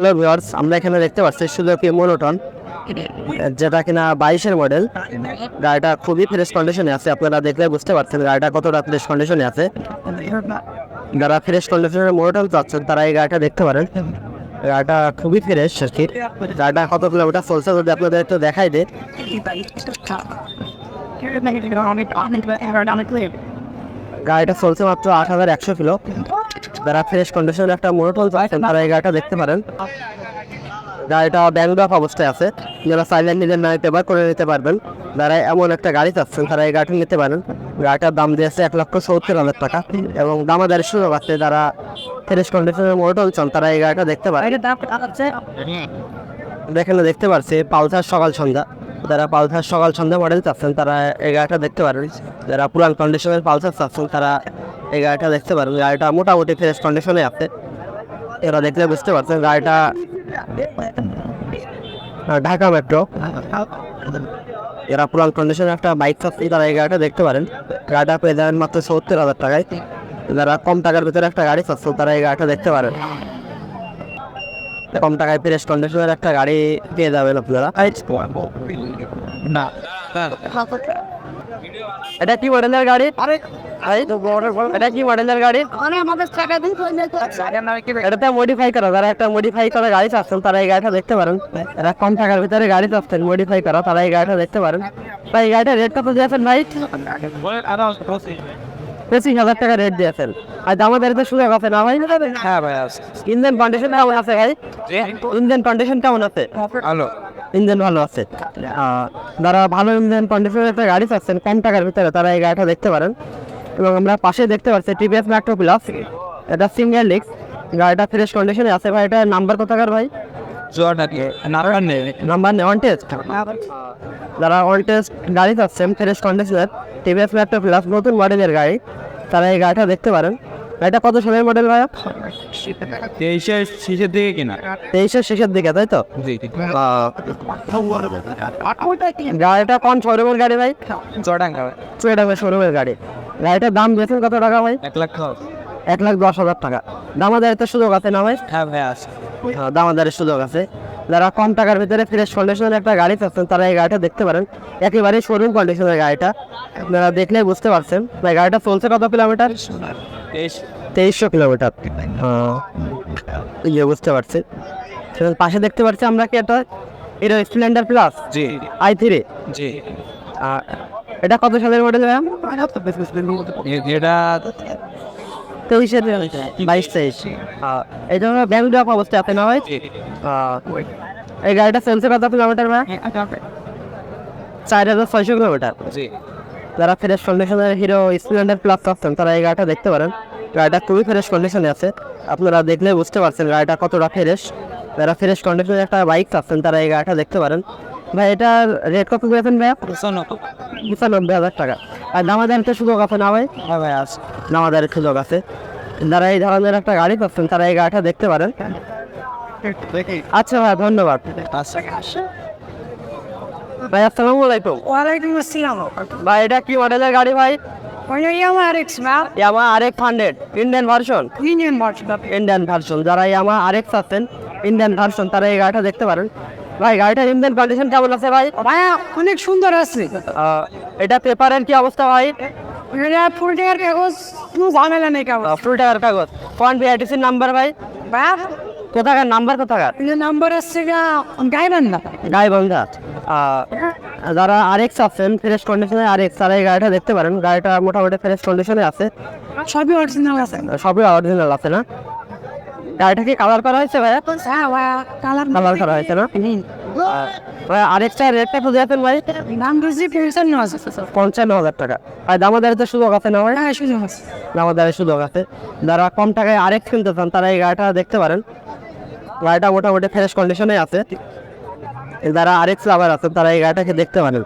Hello viewers আমরা এখানে দেখতে পাচ্ছি সুজুকি মোনোটন যেটা কিনা বাইশের মডেল গাড়িটা খুবই ফ্রেশ কন্ডিশনে আছে, আপনারা দেখলে বুঝতে পারছেন গাড়িটা কতটা ফ্রেশ কন্ডিশনে আছে। যারা ফ্রেশ কন্ডিশনের মোনোটন চাচ্ছেন, তারা এই গাড়িটা দেখতে পারেন। গাড়িটা খুবই ফ্রেশ আর কি গাড়িটা কত কিলোমিটার চলছে যদি আপনাদের একটু দেখাই দে গাড়িটা চলছে মাত্র আট হাজার একশো কিলো। যারা ফ্রেশ কন্ডিশনের একটা মোনোটন চাচ্ছেন তারা এই গাড়িটা দেখতে পারেন। গাড়িটা ব্যাংক অবস্থায় আছে। যারা সাইলেন্ট নিজের নামে পেপার করে নিতে পারবেন। যারা এমন একটা গাড়ি চাচ্ছেন, তারা এই গাড়িটা নিতে পারেন। গাড়িটার দাম দিয়েছে এক লক্ষ সত্তর হাজার টাকা। এবং দামাদারের সুযোগ আছে যারা ফ্রেশ কন্ডিশনের মোটর চান, তারা এই গাড়িটা দেখতে পারেন। দেখেন, দেখতে পাচ্ছি পালসার সকাল সন্ধ্যা। যারা পালসার সকাল সন্ধ্যা মডেল চাচ্ছেন, তারা এই গাড়িটা দেখতে পারেন। যারা পুরান কন্ডিশনের পালসার চাচ্ছেন, তারা এই গাড়িটা দেখতে পারেন। গাড়িটা মোটামুটি ফ্রেশ কন্ডিশনে আছে। এরা দেখলে বুঝতে পারছেন গাড়িটা ঢাকা মেট্রো এরা পুরান কন্ডিশনের একটা বাইক চাচ্ছি, তারা এই গাড়িটা দেখতে পারেন। গাড়িটা পেয়ে যাবেন মাত্র সত্তর হাজার টাকায়। যারা কম টাকার ভিতরে একটা গাড়ি চাচ্ছেন, তারা এই গাড়িটা দেখতে পারেন। কম টাকায় প্রেস কন্ডিশনের একটা গাড়ি পেয়ে যাবেন আপনারা। না এটা কি মডেলের গাড়ি? আরে এটা কি মডেলের গাড়ি? এটাতে মডিফাই করা যারা একটা মডিফাই করা গাড়ি চাচ্ছেন তারা এই গাড়িটা দেখতে পারেন। এরা কম টাকার ভিতরে গাড়ি চাচ্ছেন মডিফাই করা তারা এই গাড়িটা দেখতে পারেন। ভাই এই গাড়িটা রেট কত দিয়েছেন ভাই? পঁচিশ হাজার টাকা রেট দিয়েছেন আর দামাদারি তো সুযোগ আছে না? ভাই হ্যাঁ ভাই আছে। ইঞ্জিন কন্ডিশন কেমন আছে ভাই? ইঞ্জিন কন্ডিশন কেমন আছে? ভালো। ইঞ্জিন ভালো আছে। যারা ভালো ইঞ্জিন কন্ডিশনের একটা গাড়ি চাচ্ছেন কম টাকার ভিতরে তারা এই গাড়িটা দেখতে পারেন। এবং আমরা পাশে দেখতে পাচ্ছি টিভিএস ম্যাক্রো প্লাস এটা সিঙ্গেল ডিস্ক গাড়িটা ফ্রেশ কন্ডিশনে আছে ভাই। এটা নাম্বার কোথাকার ভাই? নাম্বার অন টেস্ট যারা অন টেস্ট গাড়ি চাচ্ছেন ফ্রেশ কন্ডিশনের টিভিএস প্লাস নতুন মডেলের গাড়ি তারা এই গাড়িটা দেখতে পারেন। গাড়িটা কত সালের মডেল ভাই তেইশের শেষের দিকে কিনা। তেইশের শেষের দিকে তাই তো? গাড়িটা কোন শোরুমের গাড়ি ভাই? চুয়েডাঙ্গা শোরুমের গাড়ি। গাড়িটার দাম দিয়েছেন কত টাকা ভাই? এক লাখ এক লাখ দশ হাজার টাকা। দামাদারের তো সুযোগ আছে না ভাই? হ্যাঁ ভাই আছে। দামাদারের সুযোগ আছে। যারা কম টাকার ভিতরে ফ্রেশ কন্ডিশনের একটা গাড়ি চাচ্ছেন তারা এই গাড়িটা দেখতে পারেন। একেবারে শোরুম কন্ডিশনের গাড়িটা। আপনারা দেখলে বুঝতে পারছেন। ভাই গাড়িটা চলছে কত কিলোমিটার তেইশশো কিলোমিটার হ্যাঁ ইয়ে বুঝতে পারছি। পাশে দেখতে পাচ্ছি আমরা কি এটা এটা Splendor plus G. I three G. এটা কত সালের মডেল ম্যাম এটা তেইশের বাইশ তেইশ। এই জন্য ব্যাংক ড্রপ অবস্থায় আছে না ভাই এই গাড়িটা কত কিলোমিটার ম্যাম চার হাজার ছয়শো কিলোমিটার। যারা ফ্রেশ কন্ডিশনের হিরো স্প্লেন্ডার প্লাস পাচ্ছেন তারা এই গাড়িটা দেখতে পারেন। গাড়িটা খুবই ফ্রেশ কন্ডিশনে আছে। আপনারা দেখলে বুঝতে পারছেন গাড়িটা কতটা ফ্রেশ যারা ফ্রেশ কন্ডিশনের একটা বাইক চাচ্ছেন তারা এই গাড়িটা দেখতে পারেন। ভাই এটার রেট কত করেছেন ভাই পঁচানব্বই হাজার টাকা। আর দামাদার তো সুযোগ আছে না ভাই? হ্যাঁ ভাই আছে। দামাদারের সুযোগ আছে। যারা এই ধরনের একটা গাড়ি পাচ্ছেন তারা এই গাড়িটা দেখতে পারেন। আচ্ছা ভাই ধন্যবাদ। আছে ভাই আসসালামু আলাইকুম। ওয়ালাইকুম আসসালাম। ভাই এটা কি মডেলের গাড়ি ভাই? ইয়ামা আরেক্স ম্যাম ইয়ামা আরেক hundred Indian version engine merchant Indian version যারা ইয়ামা আরেক আছেন ইন্ডিয়ান ভার্সন তারা এই গাড়িটা দেখতে পারেন। ভাই গাড়িটার ইন্ডিয়ান কন্ডিশন কেমন আছে ভাই? ভাইয়া অনেক সুন্দর আছে। এটা পেপারের কি অবস্থা ভাই? এটা ফুল টাকার কাগজ কোনো ঝামেলা নেই কাগজ। ফুল টাকার কাগজ। কোন বিআরটিসির নাম্বার ভাই? ভাইয়া কোথাকার নাম্বার কোথাকার? নাম্বার আসছে গা গাইবেন না গাইবন্ধা। যারা আরেক্স আছেন ফ্রেশ কন্ডিশনে আরেক্স তারা এই গাড়িটা দেখতে পারেন। গাড়িটা মোটামুটি ফ্রেশ কন্ডিশনে আছে। সবই অরিজিনাল আছে। সবই অরিজিনাল আছে না? গাড়িটা কি কালার করা হয়েছে হ্যাঁ কালার করা হয়েছে না? আরেকটা রেটটা ভাই। পঞ্চান্ন হাজার টাকা। সুযোগ আছে না সুযোগ আছে সুযোগ আছে। যারা কম টাকায় আরেক কিনতে চান, তারা এই গাড়িটা দেখতে পারেন। গাড়িটা মোটামুটি ফ্রেশ কন্ডিশনে আছে। যারা লাভার আছেন, তারা এই গাড়িটাকে দেখতে পারেন।